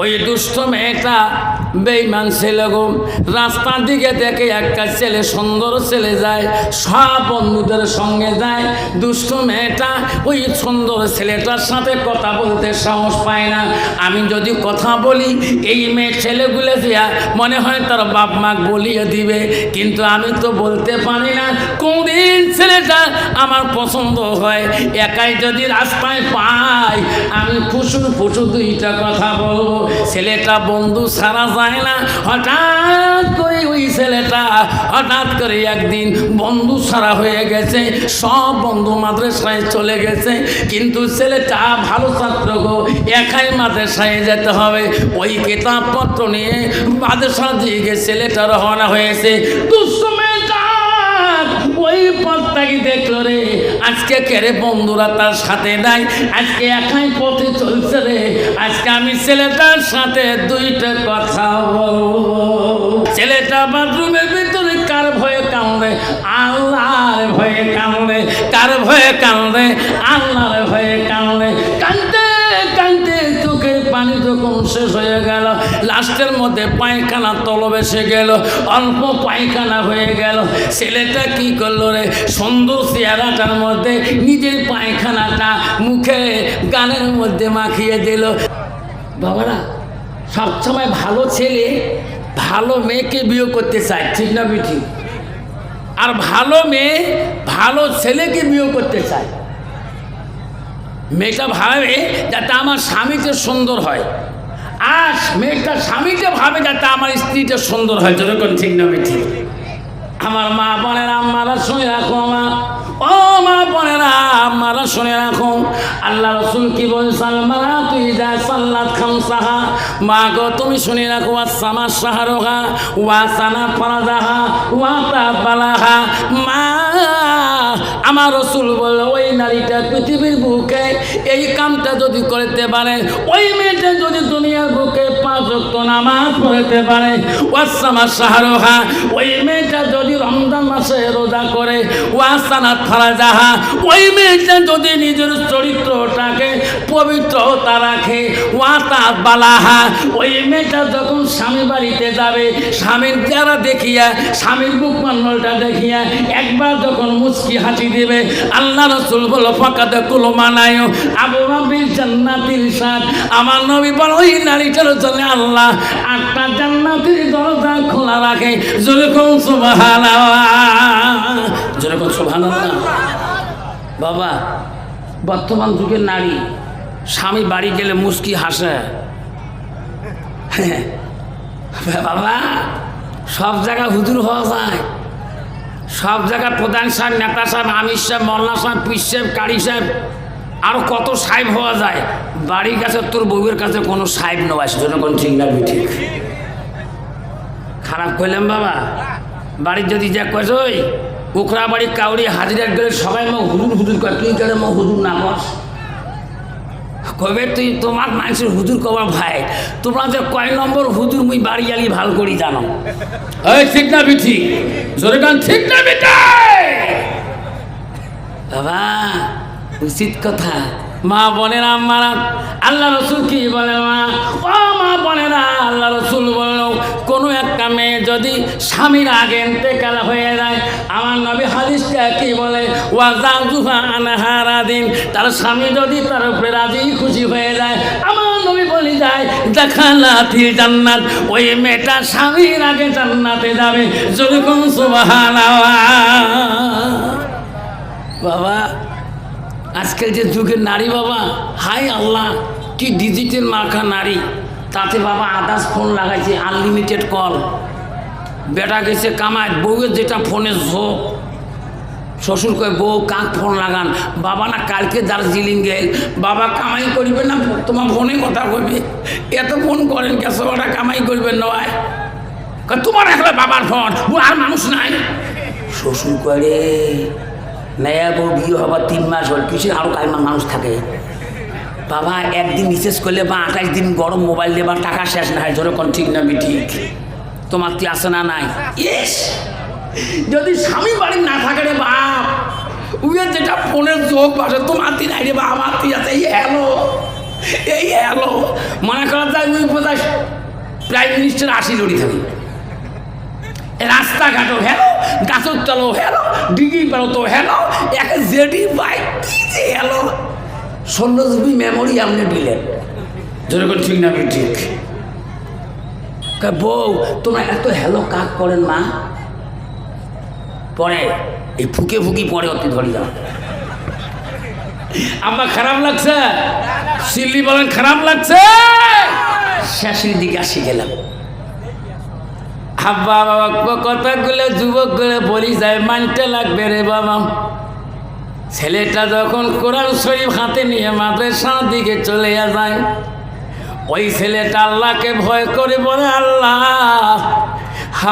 ওই দুষ্ট মেয়েটা বেইমান ছেলে গো, রাস্তার দিকে দেখে একটা ছেলে, সুন্দর ছেলে যায়, সব বন্ধুদের সঙ্গে যায়, দুষ্ট মেয়েটা ওই সুন্দর ছেলেটার সাথে কথা বলতে সাহস পায় না। আমি যদি কথা বলি, এই মেয়ে ছেলেগুলো দিয়া মনে হয় তার বাপ মা বলিয়ে দিবে, কিন্তু আমি তো বলতে পারি না, কোনদিন ছেলেটা আমার পছন্দ হয়, একাই যদি রাস্তায় পাই আমি ফুসুর ফুসুর দুইটা কথা বলব, ছেলেটা বন্ধু সারা না হঠাৎ করে ওই ছেলেটা হঠাৎ করে একদিন বন্ধু সারা হয়ে গেছে, সব বন্ধু মাদ্রাসায় চলে গেছে। কিন্তু ছেলেটা ভালো ছাত্র গো, একাই মাদ্রাসায় যেতে হবে। ওই কিতাবপত্র নিয়ে মাদ্রাসা দিকে ছেলেটা রওনা হয়েছে। দুষ্ট দেখল রে। আজকে বন্ধুরা তার সাথে আজকে একাই পথে চলছে রে। আজকে আমি ছেলেটার সাথে দুইটা কথা বলব। ছেলেটা বাথরুমের ভিতরে কার ভয়ে কামড়ে? আল্লাহর ভয়ে কামড়ে। কার ভয়ে কামড়ে? আল্লাহর ভয়ে কামড়ে। শেষ হয়ে গেল। লাস্টের মধ্যে পায়খানা তলব এসে গেল। অল্প পায়খানা হয়ে গেল। ছেলেটা কি করল রে? সুন্দর চেহারাটার মধ্যে নিজের পায়খানাটা মুখে গানের মধ্যে মাখিয়ে দিল। বাবারা, সবসময় ভালো ছেলে ভালো মেয়েকে বিয়ে করতে চায়, ঠিক না বিঠি আর ভালো মেয়ে ভালো ছেলেকে বিয়ে করতে চায়। মেয়েটা ভাবে যাতে আমার স্বামীটা সুন্দর হয়। আর মেয়েটা স্বামীটা ভাবে যাতে আমার স্ত্রীটা সুন্দর হয় যেরকম ঠিক না ঠিক আমার মা বোনেরা আমারা শুনে রাখো মা। ও মা বোনেরা আমারা শুনে রাখো। আল্লাহ রসুল কি বলছেন মারা তুই যা সাল্লাত খাম সাহা মা গো, তুমি শুনে রাখো আসামা সাহারোহা ওয়া সানা ফরাদাহা, ওয়া তাবালাহা। মা আমার রসুল বলল, ওই নারীটা পৃথিবীর বুকে এই কামটা যদি করতে পারে, ওই মেয়েটা যদি দুনিয়ার বুকে পাঁচ রক্ত নামাজ পড়তে পারে ওয়াসামা সাহারোহা ওই মেয়েটা যদি রমজান মাসে রোজা করে ওয়াসানাত ফারাজাহা, ওই মেয়েটা যদি নিজের চরিত্রটাকে পবিত্রতা রাখে, ওয়াতা বালাহা, ওই মেয়েটা যখন স্বামী বাড়িতে যাবে, স্বামীর যারা দেখিয়া, স্বামীর বুক মন্ডলটা দেখিয়া, একবার যখন মুচকি হাসি দেবে আল্লাহ রসুল বলো ফাঁকাতে কুলো মানায় আবু রাবির জান্নাতির সাথ আমার নবী বল ওই নারীটার জন্য আল্লাহ আটটা জান্নাতির দরজা খোলা রাখে। যেরকম সুবাহান যেরকম সুবাহান বাবা, বর্তমান যুগের নারী, স্বামী বাড়ি গেলে মুস্কি হাসে। বাবা, সব জায়গায় হুজুর হওয়া যায়। সব জায়গায় প্রধান সাহেব, নেতা সাহেব, আমির সাহেব, মোল্লা সাহেব পিস সাহেব, কারি সাহেব আরও কত সাহেব হওয়া যায়? বাড়ির কাছে, তোর বউয়ের কাছে কোনো সাহেব নেওয়া সেজন্য কোনো ঠিক না ঠিক। খারাপ করলাম বাবা। বাড়ির যদি যা কয়েছ ওই কুকরা বাড়ি কাউরি হাজিরার গেলে সবাই মা হুজুর হুজুর কর তুই কেন মা হুজুর না বস কবে তুই তোমার মানুষের হুজুর কবার ভাই? তোমরা যে কয় নম্বর হুজুর মুই বাড়ি আলি ভালো করি জানো? এই ঠিক না বিঠি। জোরে গান ঠিক না বিটি বাবা উচিত কথা। মা বোনেরা মারা আল্লাহ রসুল কি বলে মা? মা বোনেরা আল্লাহ রসুল বলল, কোনো একটা মেয়ে যদি স্বামীর আগে এতেকাল হয়ে যায়, আমার নবী হাদিসটা কি বলে? ওয়াজা তার স্বামী যদি তার উপরে রাজি, খুশি হয়ে যায়, আমার নবী বলি যায়, দেখালা ফির জান্নাত, ওই মেয়েটা স্বামীর আগে জান্নাতে যাবে। যদি কোন বাবা আজকাল যে যুগের নারী বাবা হাই আল্লাহ, কি ডিজিটাল মার্কা নারী। তাতে বাবা আদার্স ফোন লাগাইছে আনলিমিটেড কল বেটা গেছে কামায় বউয়ের যেটা ফোনে ঝোঁক শ্বশুর কয়, বউ, কাক ফোন লাগান? বাবা না কালকে দার্জিলিং গেল। বাবা, কামাই করিবে না, তোমার ফোনে কথা কইবে। এত ফোন করেন কেস ওটা কামাই করবেন নয়। তোমার এখন বাবার ফোন, ও আর মানুষ নাই। শ্বশুর করে নেয়া বউ বিয়ে হবার তিন মাস হল, কিসের আরও কালমা মানুষ থাকে? বাবা, একদিন রিচার্জ করলে বা আঠাশ দিন গরম মোবাইল দিয়ে বা টাকা শেষ না হয় যেরকম ঠিক না ঠিক? তোমার কি আছে না নাই? ইস! যদি স্বামী বাড়ি না থাকে রে বাপ, উয়ে যেটা ফোনের চোখ বাসে, তোমার তিন আইরে বা, আমার তুই আছে হ্যালো, এই হ্যালো। মনে করা যায় ওই বোধহয় প্রাইম মিনিস্টার আশি জড়ি থাকি। রাস্তাঘাটও হেলো গাছের তলো হেলো ডিগি পেল তো হেলো এক জেডি বাইক কি ষোলো জিবি মেমোরি আপনি দিলেন যেরকম ঠিক না ঠিক? বউ, তোমরা এত হ্যালো কাক করেন মা? পরে, এই ফুকে ফুকি পরে অতি ধরে যাও। আমার খারাপ লাগছে? সিল্লি বলেন, খারাপ লাগছে? শেষের দিকে আসি গেলাম। আব্বা, বাবা কথাগুলো যুবকগুলো বলি যায়, মানতে লাগবে রে বাবা। ছেলেটা যখন কোরআন শরীফ হাতে নিয়ে মাদ্রাসার দিকে চলে যায়, ওই ছেলেটা আল্লাহকে ভয় করে বলে, আল্লাহ,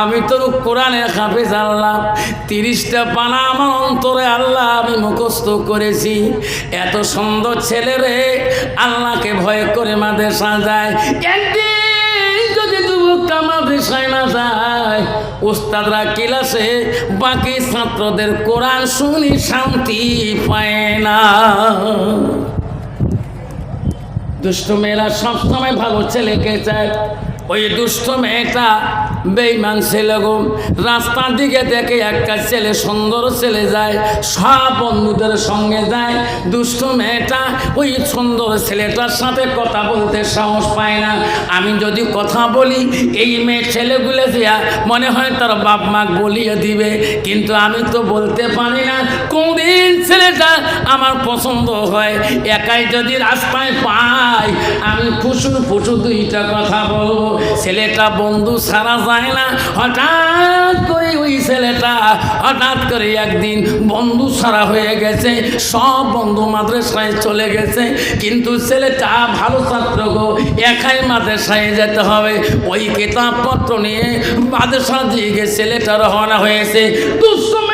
আমি তো কোরআনের হাফেজ, আল্লাহ, তিরিশটা পানা আমার অন্তরে, আল্লাহ, আমি মুখস্থ করেছি। এত সুন্দর ছেলে রে, আল্লাহকে ভয় করে মাদ্রাসা যায়। একদিন যদি যুবকটা মাদ্রাসায় না যায় ওস্তাদরা ক্লাসে বাকি ছাত্রদের কোরআন শুনি শান্তি পায় না। দুষ্ট মেয়েরা সবসময় ভালো ছেলেকে চায়। ওই দুষ্ট মেয়েটা বেইমান ছেলে গো, রাস্তার দিকে দেখে একটা ছেলে, সুন্দর ছেলে যায়, সব বন্ধুদের সঙ্গে যায়। দুষ্ট মেয়েটা ওই সুন্দর ছেলেটার সাথে কথা বলতে সাহস পায় না। আমি যদি কথা বলি, এই মেয়ে ছেলেগুলো দিয়া মনে হয় তার বাপ মা বলিয়ে দিবে। কিন্তু আমি তো বলতে পারি না, কোনদিন ছেলেটা আমার পছন্দ হয়। একাই যদি রাস্তায় পাই আমি ফুসুর ফুসু দুইটা কথা বলব। ছেলেটা বন্ধু সারা যায় না। হঠাৎ করে ওই ছেলেটা, হঠাৎ করে একদিন বন্ধু সারা হয়ে গেছে, সব বন্ধু মাদ্রাসায় চলে গেছে। কিন্তু ছেলেটা ভালো ছাত্র গো, একাই মাদ্রাসায় যেতে হবে। ওই কিতাবপত্র নিয়ে মাদ্রাসা দিকে ছেলেটা রওনা হয়েছে। দুঃসময়টা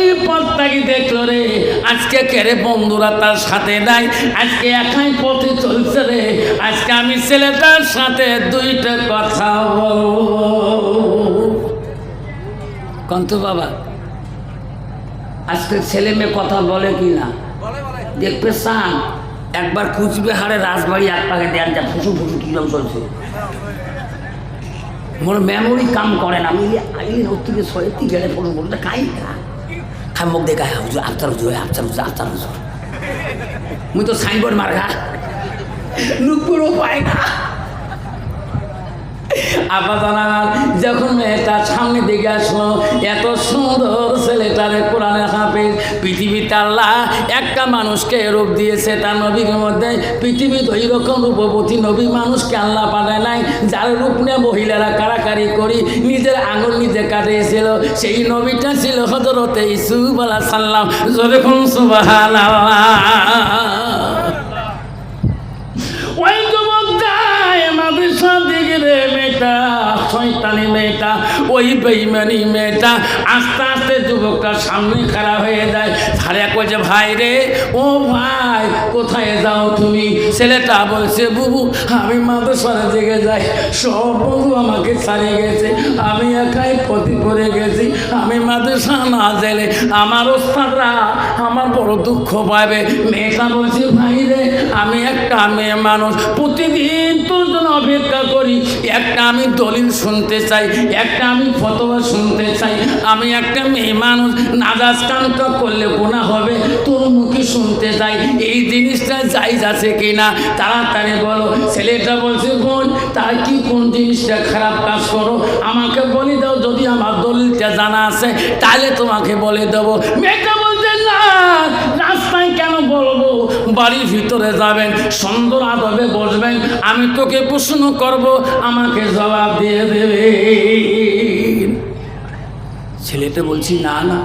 ওই পথটাকে দেখল রে। আজকে কেড়ে বন্ধুরা তার সাথে নাই? আজকে একাই পথে চলছে রে। আজকে আমি ছেলেটার সাথে দুইটা কথা কন্ত বাবা, আজকে ছেলে মেয়ে কথা বলে কি না? দেখবে চান একবার কুচবিহারে রাজবাড়ি এক পাকে দেন যা, ফুসু ফুসু কিরম চলছে। মোর মেমোরি কাম করে না। আমি আগে ওর থেকে গেলে ফটো ফটোটা খাই না মুখ দেখা হুজুর, আফতার হুজুর আফতার হুজুর আফতার, হুজুর। মুই তো সাইনবোর্ড মার্গা নুপুরও পায় না। জানালাম যখন মেয়েটা সামনে দিকে আসলো, এত সুন্দর ছেলেটারে কোরআনে হাফেজ, পৃথিবীতে আল্লাহ একটা মানুষকে রূপ দিয়েছে, তার নবীর মধ্যে পৃথিবীতে ওই রকম রূপবতী নবী মানুষকে আল্লাহ পাঠায় নাই, যার রূপ নিয়ে মহিলারা কারাকারি করি, নিজের আঙুল নিজে কাটিয়েছিল, সেই নবীটা ছিল হজরতে ইসুফ আলাহ সাল্লাম যেরকম সুবাহ মেয়েটা শয়তানি মেয়েটা ওই বেইমানি মেয়েটা আস্তে আস্তে যুবকটা সামনে খাড়া হয়ে যায়। ধারে কইছে ভাই রে, ও ভাই, কোথায় যাও তুমি? ছেলেটা বলছে, বুবু, আমি মাদ্রাসার জেগে যাই। সব বন্ধু আমাকে ছাড়িয়ে গেছে। আমি একাই ক্ষতি করে গেছি। আমি মাদ্রাসা না গেলে আমার ওস্তাদরা আমার বড় দুঃখ পাবে। মেয়েটা বলছে, ভাই রে, আমি একটা মেয়ে মানুষ। প্রতিদিন তোর জন্য অপেক্ষা করি। একটা আমি দলিল শুনতে চাই, একটা আমি ফতোয়া শুনতে চাই। আমি একটা মেয়ে মানুষ নাজাজ কানটা করলে গোনা হবে। তোর মুখে শুনতে চাই এই জিনিসটা যাই যাচ্ছে কিনা? তাড়াতাড়ি বলো। ছেলেটা বলছে, বোন, তার কি কোন জিনিসটা খারাপ কাজ করো? আমাকে বলে দাও, যদি আমার দলিলটা জানা আছে, তাহলে তোমাকে বলে দেবো। মেয়েটা বলছে, না, রাস্তায় কেন বলব? বাড়ির ভিতরে যাবেন, সুন্দর আদবে বসবেন। আমি তোকে প্রশ্ন করব, আমাকে জবাব দিয়ে দেবে। ছেলেটা বলছি, না না।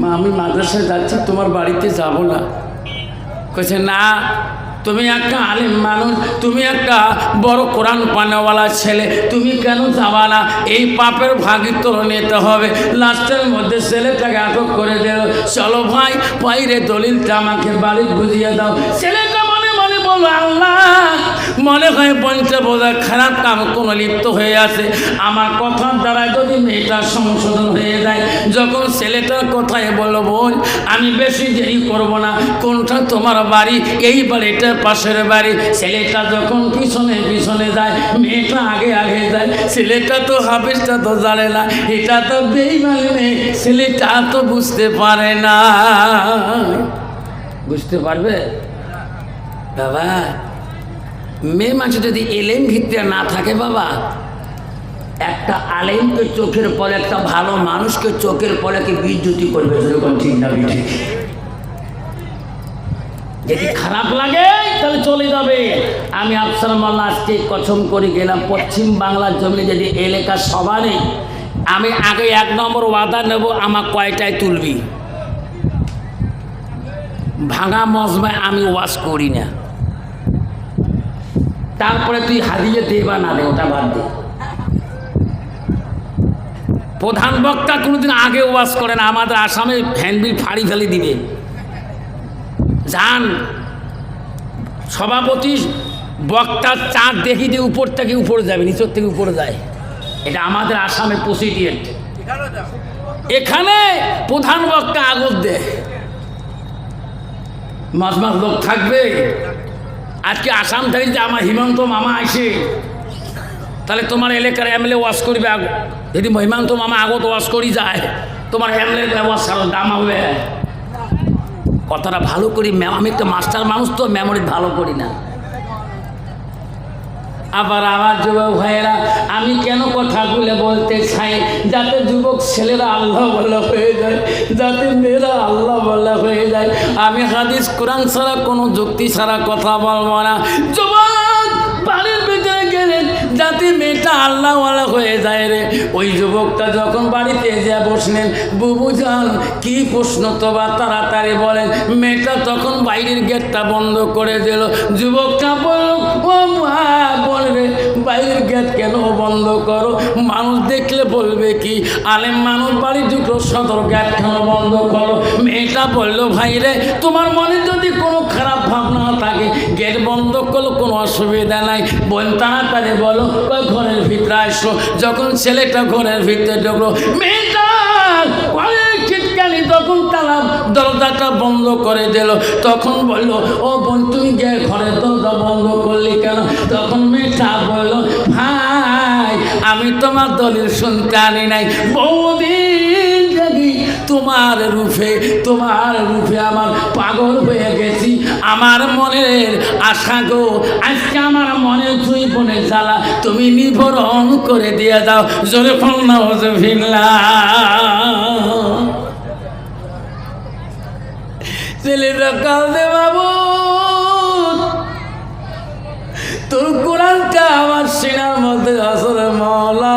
মা, আমি মাদ্রাসায় যাচ্ছি, তোমার বাড়িতে যাব না। কইছে, না, তুমি একটা আলিম মানুষ, তুমি একটা বড় কোরআন পানেওয়ালা ছেলে, তুমি কেন যাবা না? এই পাপের ভাগি তোর নিতে হবে। লাস্টের মধ্যে ছেলেটাকে আটক করে দিল চলো ভাই বাইরে দলিলটা আমাকে বাড়ি বুঝিয়ে দাও। ছেলেটা মনে মনে বলো আল্লাহ মনে হয় পঞ্চা বোঝা খারাপ কাম কোনো লিপ্ত হয়ে আছে। আমার কথার দ্বারা যদি মেয়েটা সংশোধন হয়ে যায়, যখন ছেলেটার কথায় বলো বোন, আমি বেশি দেরি করব না। কোনটা তোমার বাড়ি? এই বাড়িটা পাশের বাড়ি। ছেলেটা যখন পিছনে পিছনে যায়, মেয়েটা আগে আগে যায়। ছেলেটা তো হাফিজটা তো জানে না। এটা তো বেইমানি মেয়ে। ছেলেটা তো বুঝতে পারে না। বুঝতে পারবে? বাবা মেয়ে মানুষ যদি এলেম ভিত্তিতে না থাকে বাবা, একটা আলেমকে চোখের পরে, একটা ভালো মানুষকে চোখের পরে কি বিদ্যুতি করবে? যেরকম ঠিক না ঠিক। যদি খারাপ লাগে, তাহলে চলে যাবে। আমি আফসার মাল্লা আজকে কসম করে গেলাম, পশ্চিম বাংলার জমিনে যদি এলাকা সবারই আমি আগে এক নম্বর ওয়াদা নেব, আমার কয়টায় তুলবি? ভাঙা মজমায় আমি ওয়াশ করি না। তারপরে তুই হারিয়ে দে বা না দে, ওটা বাদ দে। প্রধান বক্তা কোনোদিন আগে ওয়াশ করে না, আমাদের আসামে ফ্যানবিল ফাড়ি ফেলে দিবে। যান সভাপতি বক্তার চাঁদ দেখি দিয়ে উপর থেকে উপরে যাবে, নিচের থেকে উপরে যায়। এটা আমাদের আসামের প্রসিডিয়েন্ট। এখানে প্রধান বক্তা আগত দেয় মাঝ মাঝ লোক থাকবে। আজকে আসাম থেকে যদি আমার হিমন্ত মামা আসে, তাহলে তোমার এলাকার এমএলএ ওয়াশ করবে যদি হিমন্ত মামা আগত ওয়াশ করি যায়, তোমার এমএলএ ওয়াশ দাম হবে। কথাটা ভালো করি আমি একটা মাস্টার মানুষ তো মেমোরি ভালো করি না। আবার আমার যুবক ভাইয়েরা, আমি কেন কথাগুলো বলতে চাই? যাতে যুবক ছেলেরা আল্লাহ বলা হয়ে যায়, যাতে মেয়েরা আল্লাহ বলা হয়ে যায়। আমি হাদিস কোরআন ছাড়া কোনো যুক্তি ছাড়া কথা বলব না। যুবক! যাতে মেয়েটা আল্লাহওয়ালা হয়ে যায় রে। ওই যুবকটা যখন বাড়িতে যা বসলেন, বুবু যান কি প্রশ্ন তো বা তাড়াতাড়ি বলেন, মেয়েটা তখন বাইরের গেটটা বন্ধ করে দিল। যুবকটা বলল বলবে বাইরের গেট কেন বন্ধ করো? মানুষ দেখলে বলবে কি? আলেম মানুষ বাড়ি ঢুকলো, সদর গেট কেন বন্ধ করো মেয়েটা বলল, ভাই রে, তোমার মনে যদি কোনো খারাপ ভাবনা থাকে, গেট বন্ধ করল কোনো অসুবিধা নাই। বোন তাড়াতাড়ি বলো ঘরের ভিতরে আসলো। যখন ছেলেটা ঘরের ভিতরে ঢুকলো, মেয়েটা চিৎকানি তখন তারা দরজাটা বন্ধ করে দিল। তখন বলল, ও বোন, তুমি গে ঘরের দরজা বন্ধ করলি কেন? তখন মেয়েটা বলল, ভাই, আমি তোমার দলিল শুনতে আনি নাই। দেখি তোমার রূপে তোমার রূপে আমার পাগল হয়ে গেছি। আমার মনের আশা গো, আজকে আমার মনে তুই বনে জ্বালা তুমি নিভরণ করে দিয়ে দাও। জোরে ফল তোর কোরআনটা আমার সিনার মধ্যে আসরে মাওলা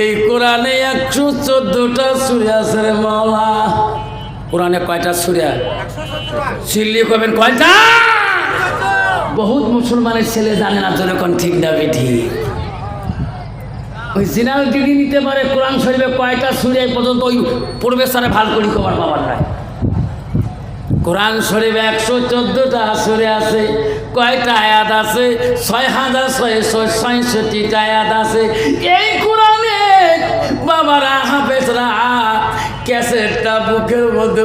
এই কোরআনে একশো চোদ্দটা সুরে আছে রে মাওলা। কোরআনে কয়টা সুরে? চিল্লি করবেন কয়টা? বহুত মুসলমানের ছেলে জানে না যেরকম ঠিক না বেঠি ওই সিনাল ডিগ্রি নিতে পারে, কোরআন শরীফে কয়টা সুরে পর্যন্ত ওই প্রবেশারে ভালো করি কবার পাবার নাই। কোরআন শরীফ একশো চোদ্দোটা সুরে আছে, কয়টা আয়াত আছে? ছয় হাজার ছয়শো ছয়ষট্টিটা আয়াত আছে। এই কোরআনে ক্যাসেটটা বুকের মধ্যে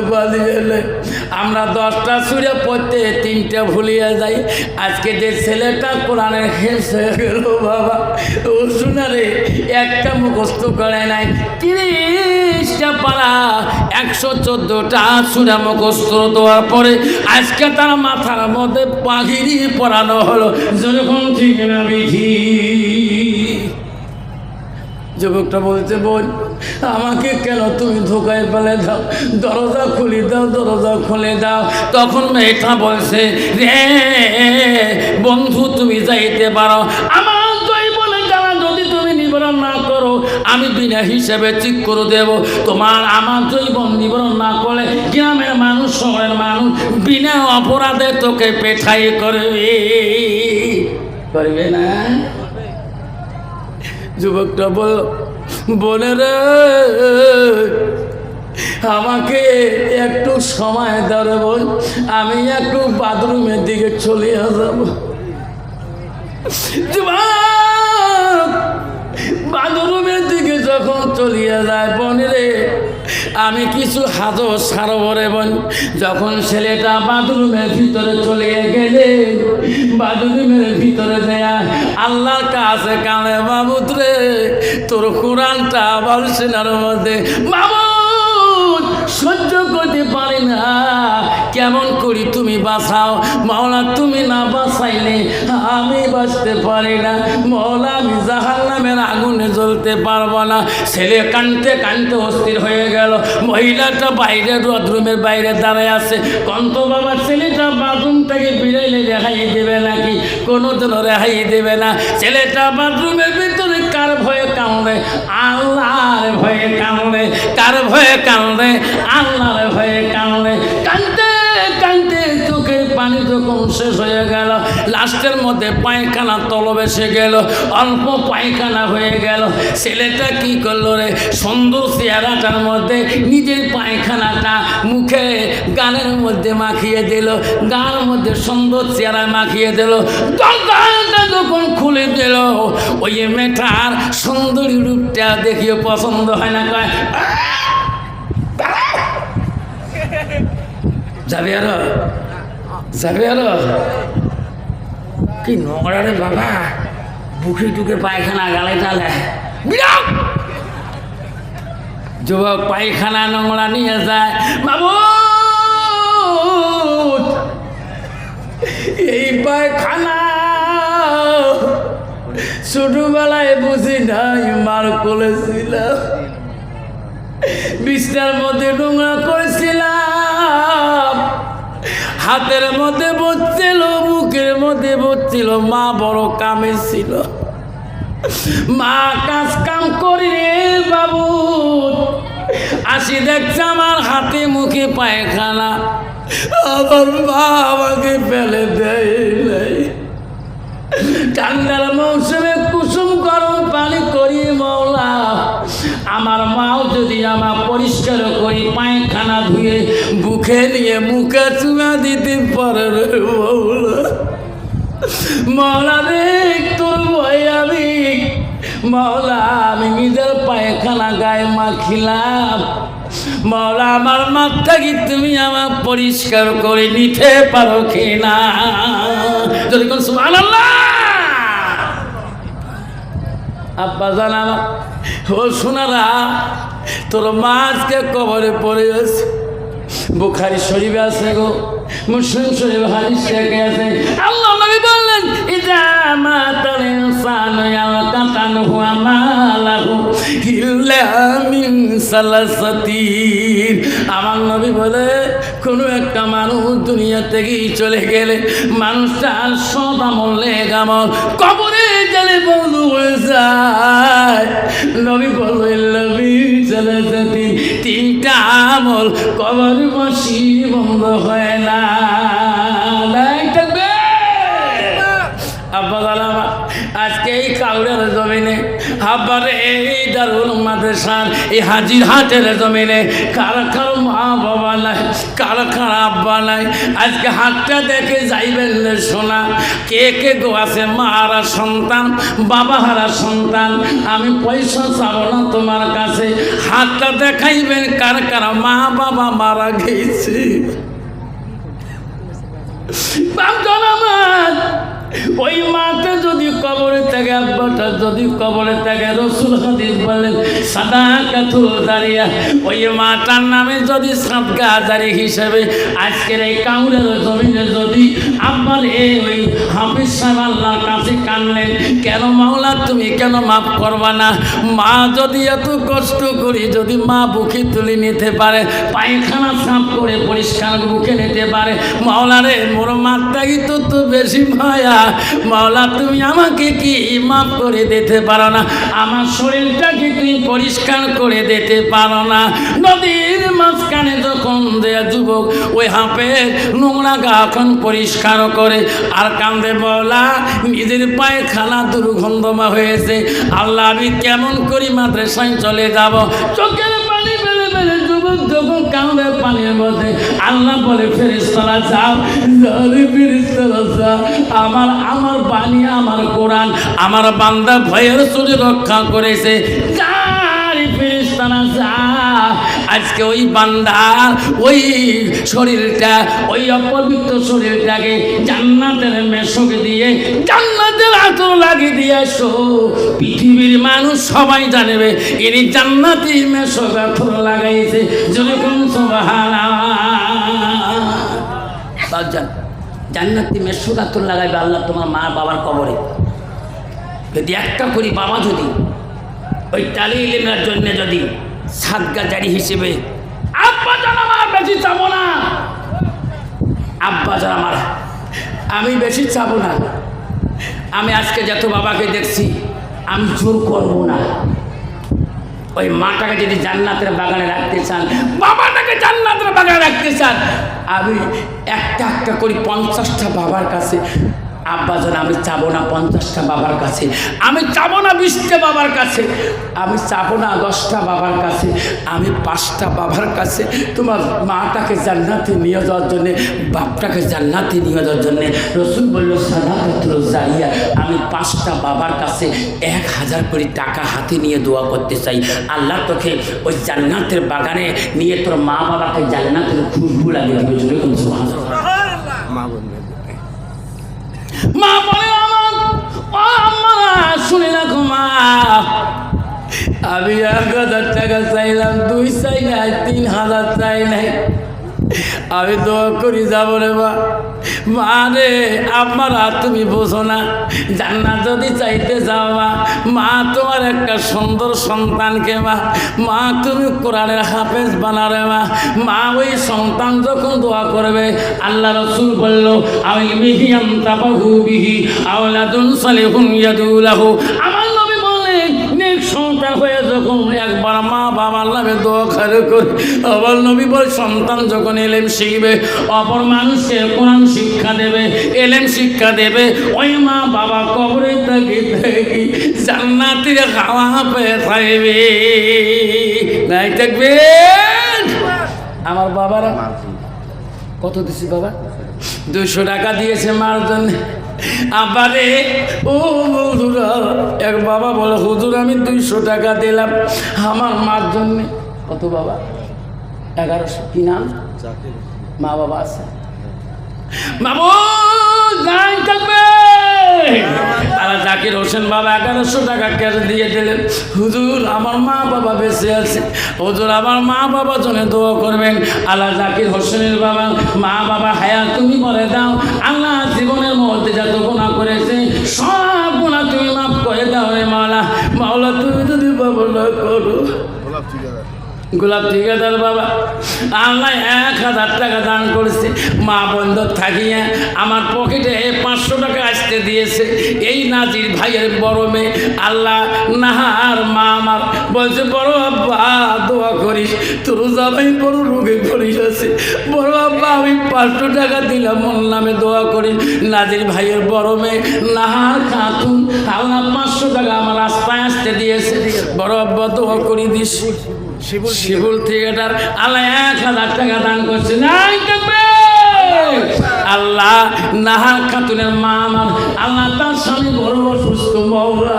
আমরা দশটা সুরে পড়তে তিনটে ভুলিয়ে যাই। আজকে যে ছেলেটা কোরআনের শেষ হয়ে গেল বাবা। ও শুনারে একটা মুখস্থ করে নাই। তিরিশটা পারা, একশো চোদ্দোটা সুরে মুখস্থ দেওয়ার পরে আজকে তার মাথার মধ্যে পাখিরি পরানো হলো। যেরকম ঠিক না বিধি। যুবকটা বলছে, বোন, আমাকে কেন তুমি ধোকায় ফেলে দাও? দরজা খুলে দাও, দরজা খুলে দাও। তখন মেয়েটা বলছে, রে, বন্ধু, তুমি যাইতে পারো। নিবারণ না করো, আমি বিনা হিসেবে ঠিক করে দেব। তোমার আমার জৈবন নিবারণ না করলে গ্রামের মানুষ, শহরের মানুষ বিনা অপরাধে তোকে পেঠাই করবে। করবে না? যুবকটা বল রে আমাকে একটু সময় বল আমি একটু বাথরুমের দিকে চলে যাব। যুবক, বাথরুমের দিকে যখন চলিয়া যায় বনে আমি কিছু হাত সারবরে এবং যখন ছেলেটা বাথরুমের ভিতরে চলে গেলে, বাথরুমের ভিতরে দেয়া আল্লাহ কাছে কানে বাবুত্রে তোর কোরআনটা আবার সেনার মধ্যে বাবু সহ্য করতে পারি না। কেমন করি তুমি বাঁচাও? মাওলা, তুমি না বাঁচাইলে আমি বাঁচতে পারি না। মৌলা আমি জাহান নামের আগুনে জ্বলতে পারব না। ছেলে কানতে কানতে অস্থির হয়ে গেল। মহিলাটা বাইরে রুমের বাইরে দাঁড়ায় আছে। কন্ত বাবা, ছেলেটা বাথরুম থেকে বিড়াইলে রেহাই দেবে নাকি? কোনো দিন রেহাই দেবে না। ছেলেটা বাথরুমের ভিতরে কার ভয়ে কামড়ে? আল্লাহর ভয়ে কামড়ে। কার ভয়ে কামড়ে? আল্লাহর ভয়ে কামড়ে। পানি শেষ হয়ে গেল। লাস্টের মধ্যে পায়খানা তলব এসে গেল। অল্প পায়খানা হয়ে গেল। ছেলেটা কি করল রে? সুন্দর চেহারাটার মধ্যে নিজের পায়খানাটা মুখে গানের মধ্যে মাখিয়ে দিল। গান মধ্যে সুন্দর চেহারা মাখিয়ে দিল। যখন খুলে দিল, ওই মেটার সুন্দরী রূপটা দেখিয়ে পছন্দ হয় না, কয় যাবে আরও। যাবে আরও কি নোংরা রে বাবা। বুকে টুকে পায়খানা গালে টালে বিরাট যুবক পায়খানা নোংরা নিয়ে যায়। বাবু! এই পায়খানা ছোটবেলায় বুঝি নাই মার করেছিলাম বিছনার মধ্যে নোংরা করেছিলাম হাতের মধ্যে বসছিল, বুকের মধ্যে বসছিল, মা বড় কামে ছিল। মা কাজ কাম করি রে বাবু, আসি দেখছে আমার হাতে মুখে পায়খানা। আমার মা আমাকে ফেলে দেয় ঠান্ডার মৌসুমে কুসুম গরম পানি করি মৌলা আমার মাও যদি আমার পরিষ্কার করি, পায়খানা ধুয়ে বুকে নিয়ে মুখে চুমা দিতে পারে রে মৌলা তোর ভয় আমি মৌলা আমি নিজের পায়খানা গায়ে মাখিলাম। মৌলা আমার মাথা কি তুমি আমার পরিষ্কার করে নিতে পারো কি না যদি কোন সুবহানাল্লাহ! আব্বা জানা ও শোনারা তোর মা আজকে কবরে পড়ে আছে বুখারি শরীফে আছে গো, মুসলিম শরীফ থেকে আছে, আল্লাহ নবী বললেন ইদা মাতাল ইনসানু ইয়ালকাতানহু আমালাহু ইল্লা মিন সালাসাতিন। আমার নবী বলে, কোনো একটা মানুষ দুনিয়া থেকেই চলে গেলে মানুষটা সব আমল লেগ আমল কবরে গেলে বন্ধ হয়ে যায়। নবী বলল, ইল্লা মিন সালাসাতিন, তিনটা আমল কবর বসি বন্ধ হয় না নাই থাকবে আব্বা জালামা কাউরের জমিনে, আব্বার এই দারুল মাদ্রাসার এই হাজির হাটের জমিনে, কার কার মা বাবা নাই, কার কার আব্বা নাই, আজকে হাটটা দেখে যাইবেন শোনা কে কে গো আছে মা হারা সন্তান, বাবা হারা সন্তান, আমি পয়সা চাবো না তোমার কাছে হাতটা দেখাইবেন কার কার মা বাবা মারা গেছে। বাপজন আমার ওই মাকে যদি কবরে থাকে, আব্বাটা যদি কবরে থাকে, রসুল হাদিস বলেন সাদা কাতুল দাঁড়িয়া ওই মাটার নামে যদি সাদকা দাঁড়ি হিসেবে, আজকের এই কাউরের জমিনে যদি আব্বার এই ওই হাফিজ সাহেব আল্লাহর কাছে কানলেন, কেন মাওলা তুমি কেন মাফ করবা না? মা যদি এত কষ্ট করি যদি মা বুকে তুলে নিতে পারে, পায়খানা সাফ করে পরিষ্কার বুকে নিতে পারে, মাওলা রে, মোর মাত্রাই তো তো বেশি মায়া মাওলা, তুমি আমাকে কি মাফ করে দিতে পারো না? আমার শরীরটাকে তুমি পরিষ্কার করে দিতে পারো না। নদীর মাঝখানে যখন দেয়া যুবক ওই হাঁপে নোংরা গা এখন পরিষ্কার করে, আর কান্দে বলা নিজের পায়ে খানা দুর্গন্ধমা হয়েছে। আল্লাহ, আমি কেমন করি মাদ্রাসায় চলে যাব? চোখের কাঁদে পানির মধ্যে আল্লাহ বলে ফেরিস্তারা যাও ফেরিস্তারা যাও। আমার আমার বাণী, আমার কোরআন, আমার বান্দা ভয়ের চুরি রক্ষা করেছে। আজকে ওই বান্দার ওই শরীরটা, ওই অপবিত্র শরীরটাকে জান্নাতের মেশক দিয়ে জান্নাতের আতর লাগিয়ে দিয়ে আসো পৃথিবীর মানুষ সবাই জানবে, ইনি জান্নাতি মেশক আতর লাগাইছে। যদি কোন জান্নাতি মেসুদ আতর লাগাইবে আল্লাহ তোমার মা বাবার কবরে। যদি একটা করি বাবা যদি, ওই টালি ইলিমের জন্য যদি সাদগা জারি হিসেবে, আব্বা জান আমার বেশি চাবো না। আব্বা যারা আমার, আমি বেশি চাবো না। আমি আজকে যত বাবাকে দেখছি, আমি জোর করব না। ওই মাটাকে যদি জান্নাতের বাগানে রাখতে চান, বাবাটাকে জান্নাতের বাগানে রাখতে চান, আমি একটা একটা করি পঞ্চাশটা বাবার কাছে আব্বা যেন আমি চাবো না পঞ্চাশটা বাবার কাছে। আমি চাবো না বিশটা বাবার কাছে। আমি চাবো না দশটা বাবার কাছে। আমি পাঁচটা বাবার কাছে। তোমার মাটাকে জান্নাতে নিয়ে যাওয়ার জন্যে, বাপটাকে জান্নাতে নিয়ে যাওয়ার জন্যে রসুল বলল, সাদাকাতুল জারিয়া আমি পাঁচটা বাবার কাছে এক হাজার কোটি টাকা হাতে নিয়ে দোয়া করতে চাই। আল্লাহ তোকে ওই জান্নাতের বাগানে নিয়ে তোর মা বাবাকে জান্নাতের খুশবু লাগিয়ে দিবে। কোন সুবহানাল্লাহ। মা বলে আমার শুনে রাখো মা। আমি এক হাজার টাকা চাইলাম, দুই চাই নাই, তিন হাজার চাই নাই। আমি দোয়া করি যাব রে মা। মা রে, আমারা তুমি বোঝো না। জান্নাত যদি চাইতে যাও মা মা তোমার একটা সুন্দর সন্তানকে মা। মা, তুমি কোরআনের হাফেজ বানারে মা। মা ওই সন্তান যখন দোয়া করবে, আল্লাহ রসুল বলল, আমি বিহি আন্তাবাহু বিহি আওলাদুন সালিহুন ইয়াদুলাহু। আমার যখন একবার মা বাবার নামে দোয়া খারে করে আবার নবী বল সন্তান যখন এলেম শিখবে অপর মানুষকে কোরআন শিক্ষা দেবে এলেম শিক্ষা দেবে ওই মা বাবা কবরে থাকি থাকি জান্নাতির খাওয়া পেয়ে থাকবে। নাই থাকবে আমার বাবারা কত দিছি বাবা? দুশো টাকা দিয়েছে মার জন্য। আবারে ও হুজুরা এক বাবা বলে হুজুর আমি দুইশো টাকা দিলাম আমার মার জন্যে। কত বাবা? এগারোশো। কি নাম? মা বাবা আছে। বাবু যাই থাকবে। তারা জাকির হোসেন বাবা এগারোশো টাকা ক্যাশ দিয়ে দিলেন। হুজুর আমার মা বাবা বেঁচে আছে। হুজুর আমার মা বাবা জন্য দোয়া করবেন। আল্লাহ জাকির হোসেনের বাবা মা বাবা হায়া তুমি বলে দাও গোলাপ ঠিকাদার বাবা, আল্লাহ এক হাজার টাকা দান করেছে। মা বন্ধ থাকিয়ে আমার পকেটে পাঁচশো টাকা আসতে দিয়েছে। এই নাজির ভাইয়ের বড় মেয়ে, আল্লাহ নাহার মা আমার বলছে, বড় আব্বা, দোয়া করিস, তোর জামাই বড় রোগে করিস আছে বড় আব্বা, আমি পাঁচশো টাকা দিলাম মন নামে দোয়া করি নাজির ভাইয়ের বড় মেয়ে, নাহার খাতুন, আল্লাহ পাঁচশো টাকা আমার রাস্তায় আসতে দিয়েছে। বড় আব্বা, দোয়া করি দিস। শিবুল থিয়েটার আল্লাহ এক হাজার টাকা দান করছে। নাই থাকবে। আল্লাহ নাহা খাতুনের মা আমার। আল্লাহ তার স্বামী বড় সুস্থ মৌলা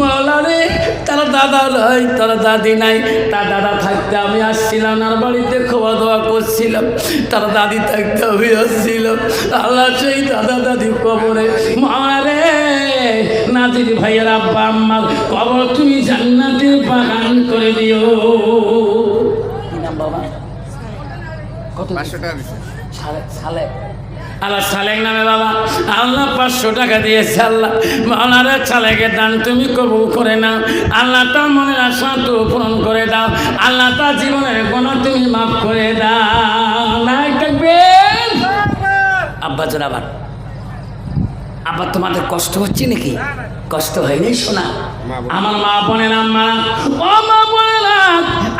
মৌলা রে, তার দাদা নাই, তার দাদি নাই, তার দাদা থাকতে আমি আসছিলাম আর বাড়িতে খাওয়া দাওয়া করছিলাম। তার দাদি থাকতে আমি আসছিলাম আল্লাহ সেই দাদা দাদি কবরে। মারে নাজির ভাইয়ের আব্বা আম্মার কবর তুমি জান্নাতের বাগান করে দিও। বাবা? কত পাঁচশো টাকা দিচ্ছে সালে আল্লাহ সালেক নামে বাবা। আল্লাহ পাঁচশো টাকা দিয়েছে আল্লাহ। মাওলারে সালেকে দান তুমি কবুল করে নাও। আল্লাহ তা মনের আশা তো পূরণ করে দাও। আল্লাহ তা জীবনের কোন তুমি মাফ করে দাও। থাকবেন। আব্বা জন আবার আবার তোমাদের কষ্ট হচ্ছে নাকি? কষ্ট হয়নি শোনা আমার মা বোনের আম্মা ও মা বোনেরা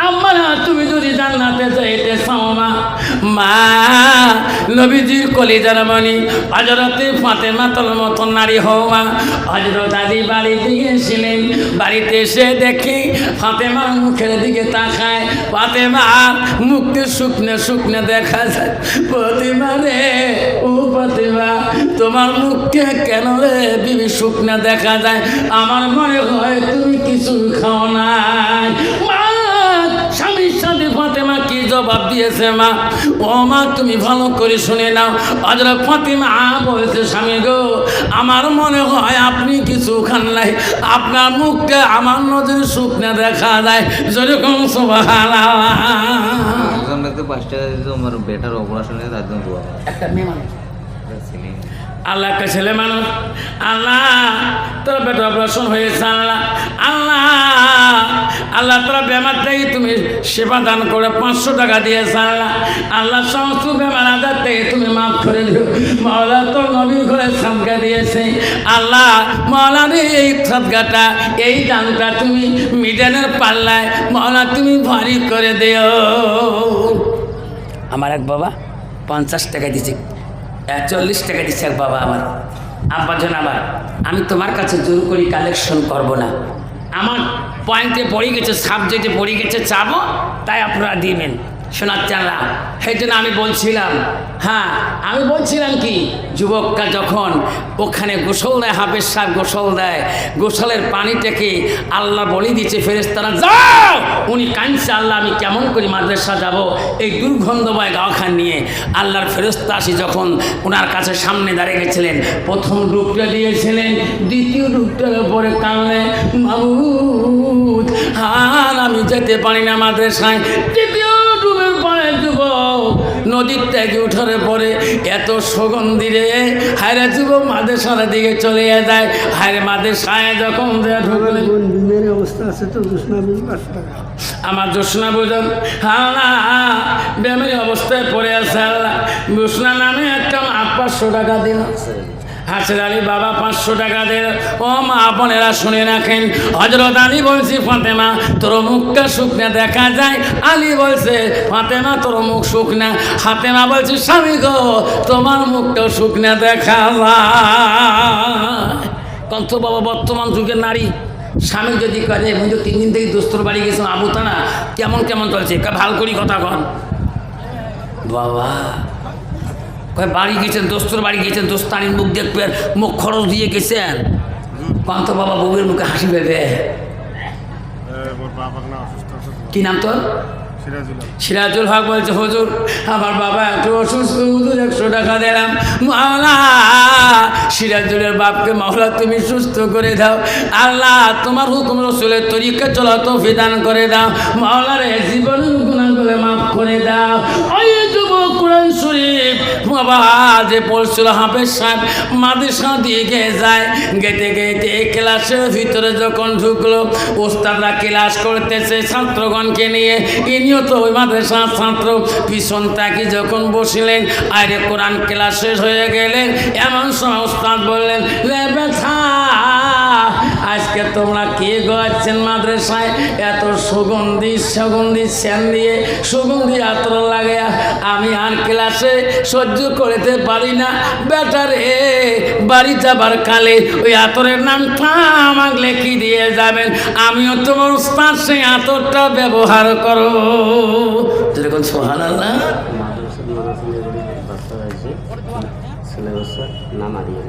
আম্মারা তুমি যদি জান্নাতে যাইতে চাও মা মা নবীজির কলিজার মনি হজরতে ফাতেমা তোর মতন নারী হও মা। হজরত আলী বাড়িতে গিয়েছিলেন বাড়িতে এসে দেখি ফাতেমার মুখের দিকে তাকায়। ফাতেমার মুখে শুকনে শুকনে দেখা যায় প্রতিমা রে ও প্রতিমা তোমার মুখকে কেন রে বিবি শুকনা দেখা যায় আমার মনে হয় তুমি কিছু খাও নাই। মা স্বামীর সাথে ফাতেমা কি জবাব দিয়েছে মা? ও মা তুমি ভালো করে শুনে নাও। হজরত ফাতেমা বলেছে স্বামী গো আমার মনে হয় আপনি কিছু খান নাই। আপনার মুখকে আমার নজরে শুকনা দেখা যায়। যেরকম ব্যক্তি পাঁচ টাকা দিত আমার বেটার অপারেশনে তার জন্য আল্লাহ একটা ছেলে মানুষ? আল্লাহ, তোর পেটে অপারেশন হয়েছে, আল্লাহ। আল্লাহ আল্লাহ, তোর বেমারটাই তুমি সেবা দান করে পাঁচশো টাকা দিয়েছে, আল্লাহ। আল্লাহ, সমস্ত বেমার আজার থেকে তুমি মাফ করে দিও। মাওলা তোর নবীর ঘরে সাদগা দিয়েছে। আল্লাহ, মাওলা রে, এই সাদগাটা, এই দানটা তুমি মিডানের পাল্লায়, মাওলা তুমি ভারী করে দিও। আমার এক বাবা পঞ্চাশ টাকা দিচ্ছে চল্লিশ টাকা দিচ্ছে এক বাবা আমার। আব্বাজন আবার আমি তোমার কাছে জোর করি কালেকশন করব না। আমার পয়েন্টে পড়ে গেছে সাবজেক্টে পড়ে গেছে, চাবো, তাই আপনারা দিবেন শোনার চানরা সেই জন্য আমি বলছিলাম হ্যাঁ আমি বলছিলাম কি, যুবকরা যখন ওখানে গোসল দেয়, হাফেজ সাহেব গোসল দেয়, গোসলের পানিটাকে আল্লাহ বলি দিচ্ছে ফেরেস্তারা যাও! উনি কাঁদছে, আল্লাহ, আমি কেমন করি মাদ্রাসা যাব? এই দুর্গন্ধময় গাওখান নিয়ে আল্লাহর ফেরস্তা আসি যখন ওনার কাছে সামনে দাঁড়িয়ে গেছিলেন। প্রথম রূপটা দিয়েছিলেন, দ্বিতীয় ডুবটার উপরে কানলে মাহুদ আর আমি যেতে পারি না মাদ্রাসায়। তৃতীয় নদীর ত্যাগে উঠার পরে এত সুগন্ধি রে। হায়রে যুব মাদেশার দিকে চলে যায়। হায়রে মাদেশায় যখন অবস্থা আছে তো আমার জোসনা বুঝন হ্যাঁ ব্যামের অবস্থায় পড়ে আছে আল্লাহ। জোসনা নামে একটা আট পাঁচশো টাকা দিল হাসির আলী বাবা পাঁচশো টাকা দিল ও মা, বোনেরা শুনে রাখেন হজরত আলী বলছি, ফাতেমা, তোর মুখটা শুকনা দেখা যায়? আলী বলছে, ফাতেমা, তোর মুখ শুকনা। ফাতেমা বলছে, স্বামী গো, তোমার মুখটা শুকনা দেখা যায়। কন্ত বাবা বর্তমান যুগের নারী। স্বামী যদি করে বন্ধু তিন দিন থেকে দোস্তর বাড়ি গেছে, আবু তানা, কেমন কেমন চলছে? ভালো করি কথা কন। বাবা বাড়ি গেছেন দোস্তর বাড়ি গেছেন দোস্তানির মুখ দেখবেন মুখ খরচ দিয়ে গেছেন। কন্ত বাবা বউয়ের মুখে হাসি পেবে। কি নাম তোর? সিরাজুল হক। বলছে হুজুর আমার বাবা একটু অসুস্থ হুজুর একশো টাকা দিলাম। মাওলা সিরাজুলের বাপকে মাওলা তুমি সুস্থ করে দাও। আল্লাহ তোমার হুকুম রসুলের তরিকে চলা তো বিধান করে দাও। মাওলারে জীবন করে মাফ করে দাও। কোরআন শরীফ, বাবা যে পড়ছিল হাফেজ সাহেব মাদ্রাসা গিয়ে যায় গেতে গেতে ক্লাসের ভিতরে যখন ঢুকলো ওস্তাদরা ক্লাস করতেছে ছাত্রগণকে নিয়ে। ইনিও তো ওই মাদ্রাসার ছাত্র, পিছন তাকে যখন বসিলেন আরে কোরআন ক্লাস শেষ হয়ে গেলেন এমন সময় ওস্তাদ বললেন রে বেথা আজকে তোমরা কে গাচ্ছেন মাদ্রাসায়? এত সুগন্ধি সুগন্ধি স্যান দিয়ে, সুগন্ধি আতর লাগে আমি আর ক্লাসে সহ্য করতে পারি না। বেটারে বাড়ি যাবার কালে ওই আতরের নামটা আমাকে লেখি দিয়ে যাবেন। আমিও তোমার উস্তাদ, সেই আতরটা ব্যবহার করো যেরকম সোহান আল্লাহ মাদ্রাসা মাদ্রাসা বাচ্চা আছে ছেলে বাচ্চা নাম আরিয়ান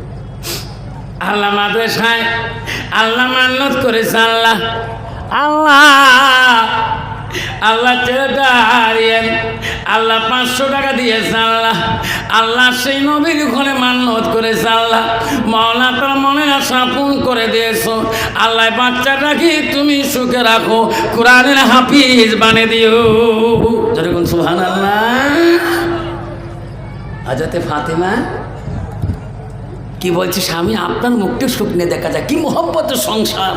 আল্লাহ মাদ্রাসায়, আল্লাহ মান্নত করেছে আল্লাহ। আল্লাহ আল্লাহ ছেলেটা আল্লাহ পাঁচশো টাকা দিয়েছে আল্লাহ। আল্লাহ সেই নবীর ঘরে মান্নত করেছে আল্লাহ। মৌলা তার মনের আশা পূরণ করে দিয়েছ। আল্লাহ বাচ্চাটাকে তুমি সুখে রাখো, কোরআনের হাফিজ বানিয়ে দিও। যেরকম সুহান আল্লাহ আজাতে ফাতেমা কি বলছে স্বামী আপনার মুখটা শুকনে দেখা যায়। কি মহব্বত সংসার?